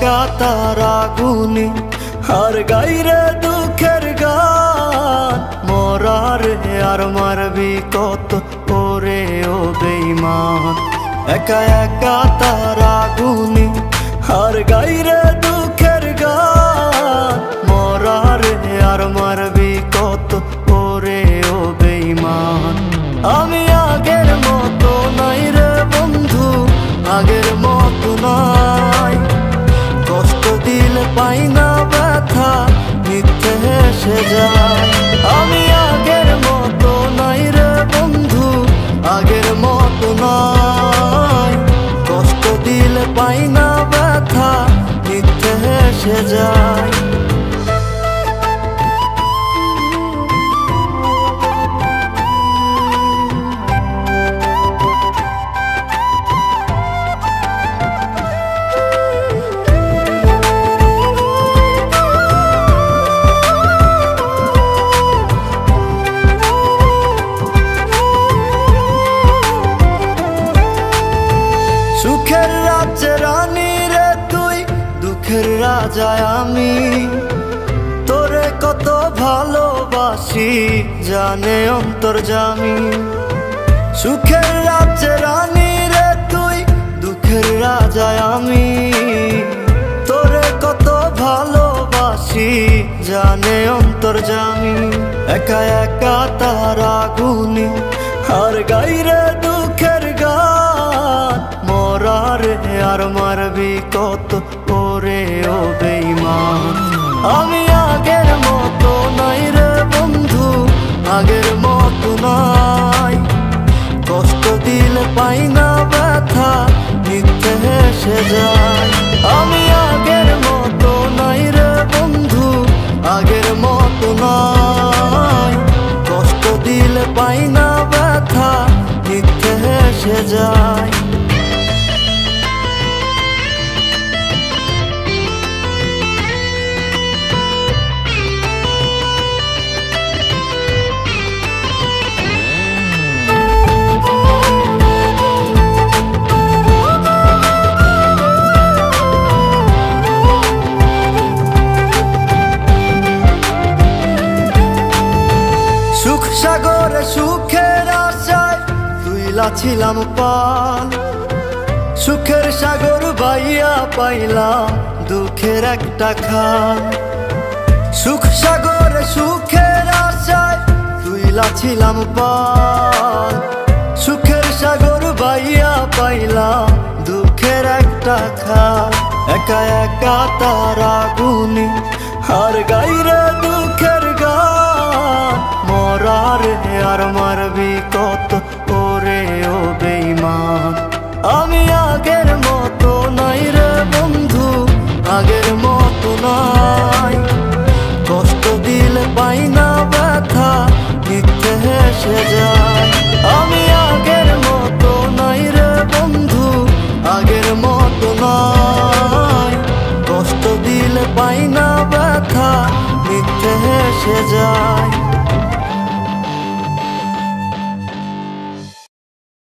একা তার আগুনে গুনি আর গাইরে দুঃখের গান। মরার আর মারবি কত ওরে ও বেইমান একা একা তার আগুনে, আর গাইরে দুঃখের হেসে যায় আমি আগের মতো নাই রে বন্ধু, আগের মতো নাই। কষ্ট দিলে পাই না ব্যথা, মিথ্যে হেসে যায়। সুখের রাজ্যে রানী রে তুই, দুঃখের রাজায় আমি। তোরে কত ভালোবাসি, জানে অন্তর্জামি সুখের রাজ্যে রানী রে তুই, দুঃখের রাজায় আমি। তোরে কত ভালোবাসি, জানে অন্তর্জামি একা একা তারা গুনি আর গাইরে দুঃখের মরারে আর মারবি কত ওরে ও বেইমান আমি আগের মতো নাই রে বন্ধু, আগের মতো নাই। কষ্ট দিলে পাই না ব্যথা, মিথ্যে হেসে যায়। আমি আগের মতো নাই রে বন্ধু, আগের মতো নাই। কষ্ট দিলে পাই না ব্যথা, মিথ্যে হেসে যায়। তুইলা ছিলাম পাল। সুখের সাগর বাইয়া পাইলাম দুঃখের একটা খাল। সুখ সাগরে সুখের আশায় তুইলা ছিলাম পাল। সুখের সাগর বাইয়া পাইলা, দুঃখের একটা খাল। একা একা তারা গুনি আর গাইরে দুঃখের গান। মরারে আর মারবি কত মিথ্যে হেসে যায়।